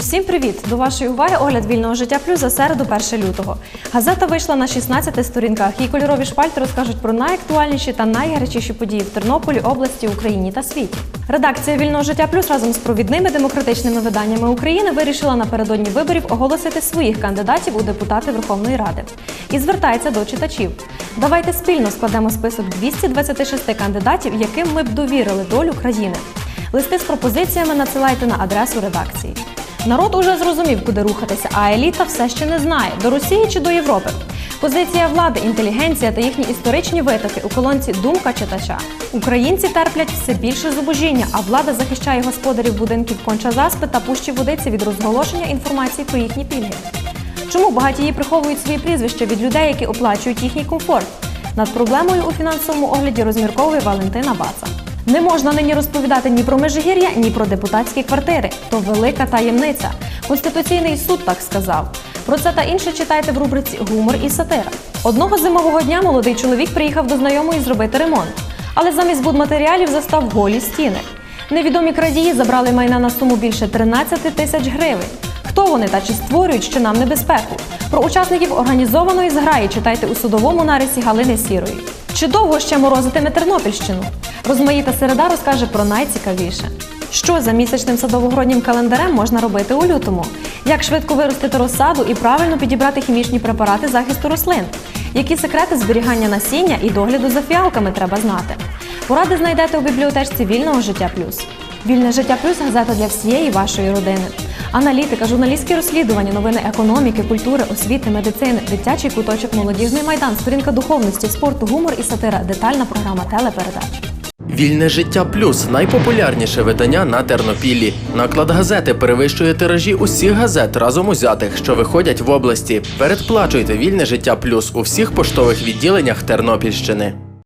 Усім привіт! До вашої уваги огляд вільного життя плюс за середу 1 лютого. Газета вийшла на 16 сторінках. Її кольорові шпальти розкажуть про найактуальніші та найгарячіші події в Тернополі, області, Україні та світі. Редакція вільного життя плюс разом з провідними демократичними виданнями України вирішила напередодні виборів оголосити своїх кандидатів у депутати Верховної Ради і звертається до читачів. Давайте спільно складемо список 226 кандидатів, яким ми б довірили долю країни. Листи з пропозиціями надсилайте на адресу редакції. Народ уже зрозумів, куди рухатися, а еліта все ще не знає до Росії чи до Європи. Позиція влади, інтелігенція та їхні історичні витоки у колонці Думка читача. Українці терплять все більше зубожіння, а влада захищає господарів будинків конча заспи та пущі водиці від розголошення інформації про їхні пільги. Чому багатії приховують свої прізвища від людей, які оплачують їхній комфорт? Над проблемою у фінансовому огляді розмірковує Валентина Баца. Не можна нині розповідати ні про Межигір'я, ні про депутатські квартири. То велика таємниця. Конституційний суд так сказав. Про це та інше читайте в рубриці Гумор і сатира. Одного зимового дня молодий чоловік приїхав до знайомої зробити ремонт, але замість будматеріалів застав голі стіни. Невідомі крадії забрали майна на суму більше 13 тисяч гривень. Хто вони та чи створюють ще нам небезпеку? Про учасників організованої зграї читайте у судовому нарисі Галини Сірої. Чи довго ще морозитиме Тернопільщину? Розмаїта середа розкаже про найцікавіше. Що за місячним садово-городнім календарем можна робити у лютому? Як швидко виростити розсаду і правильно підібрати хімічні препарати захисту рослин? Які секрети зберігання насіння і догляду за фіалками треба знати? Поради знайдете у бібліотечці вільного життя плюс. Вільне життя плюс газета для всієї вашої родини. Аналітика, журналістські розслідування, новини економіки, культури, освіти, медицини, дитячий куточок, молодіжний майдан, сторінка духовності, спорту, гумор і сатира, детальна програма телепередач. Вільне життя плюс найпопулярніше видання на Тернопіллі. Наклад газети перевищує тиражі усіх газет разом узятих, що виходять в області. Передплачуйте вільне життя плюс у всіх поштових відділеннях Тернопільщини.